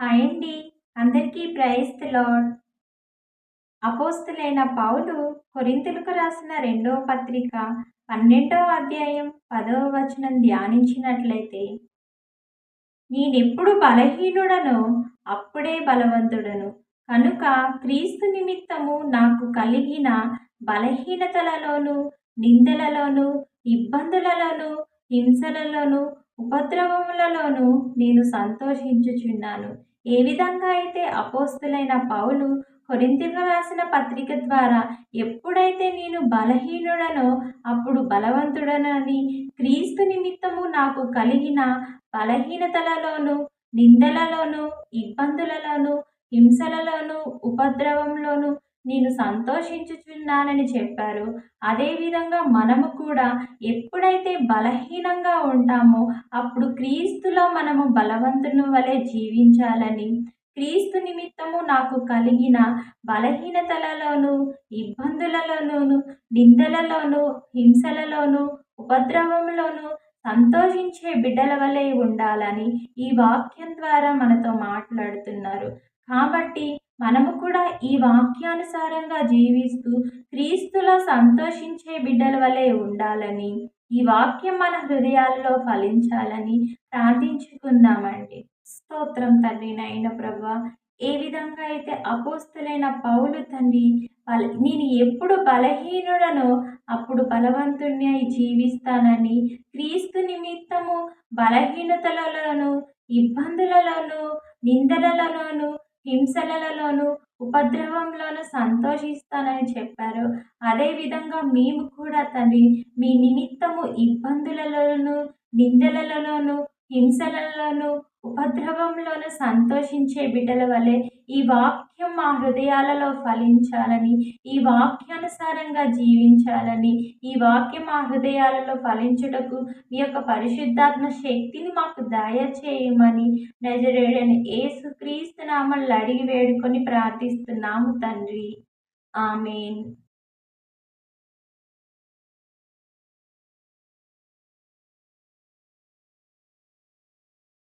Hi అండి అందరికీ praise lord అపోస్తులైన పౌలు కొరింతలకు రాసిన రెండవ పత్రిక పన్నెండవ అధ్యాయం పదవ వచనం ధ్యానించినట్లయితే నేనెప్పుడు బలహీనుడనో అప్పుడే బలవంతుడను. కనుక క్రీస్తు నిమిత్తము నాకు కలిగిన బలహీనతలలోను నిందలలోను ఇబ్బందులలోను హింసలలోను ఉపద్రవములలోను నేను సంతోషించుచున్నాను. ఏ విధంగా అయితే అపోస్తులైన పౌలు కొరింతికి రాసిన పత్రిక ద్వారా ఎప్పుడైతే నేను బలహీనుడనో అప్పుడు బలవంతుడనని క్రీస్తు నిమిత్తము నాకు కలిగిన బలహీనతలలోను నిందలలోను ఇబ్బందులలోను హింసలలోను ఉపద్రవంలోను నేను సంతోషించుచున్నానని చెప్పారు. అదేవిధంగా మనము కూడా ఎప్పుడైతే బలహీనంగా ఉంటామో అప్పుడు క్రీస్తులో మనము బలవంతుని వలె జీవించాలని క్రీస్తు నిమిత్తము నాకు కలిగిన బలహీనతలలోను ఇబ్బందులలోను నిందలలోను హింసలలోను ఉపద్రవంలోను సంతోషించే బిడ్డల వలె ఉండాలని ఈ వాక్యం ద్వారా మనతో మాట్లాడుతున్నారు. కాబట్టి మనము కూడా ఈ వాక్యానుసారంగా జీవిస్తూ క్రీస్తులో సంతోషించే బిడ్డల వలె ఉండాలని ఈ వాక్యం మన హృదయాల్లో ఫలించాలని ప్రార్థించుకుందామండి. స్తోత్రం తండ్రి నైన ప్రభా ఏ విధంగా అయితే అపోస్తులైన పౌలు తండ్రి బల నేను ఎప్పుడు బలహీనుడనో అప్పుడు బలవంతుణ్ణి జీవిస్తానని క్రీస్తు నిమిత్తము బలహీనతలలోను ఇబ్బందులలోను నిందలలోను హింసలలోను ఉపద్రవంలోను సంతోషిస్తానని చెప్పారు. అదేవిధంగా మేము కూడా తండ్రి మీ నిమిత్తము ఇబ్బందులలోను నిందలలోను హింసలలోను ఉపద్రవంలోనూ సంతోషించే బిడ్డల వలె ఈ వాక్యం మా హృదయాలలో ఫలించాలని ఈ వాక్యానుసారంగా జీవించాలని ఈ వాక్యం మా హృదయాలలో ఫలించుటకు మీ యొక్క పరిశుద్ధాత్మ శక్తిని మాకు దయచేయమని నజరేడని ఏసుక్రీస్తు నామల్ని అడిగి వేడుకొని ప్రార్థిస్తున్నాము తండ్రి. ఆమెన్.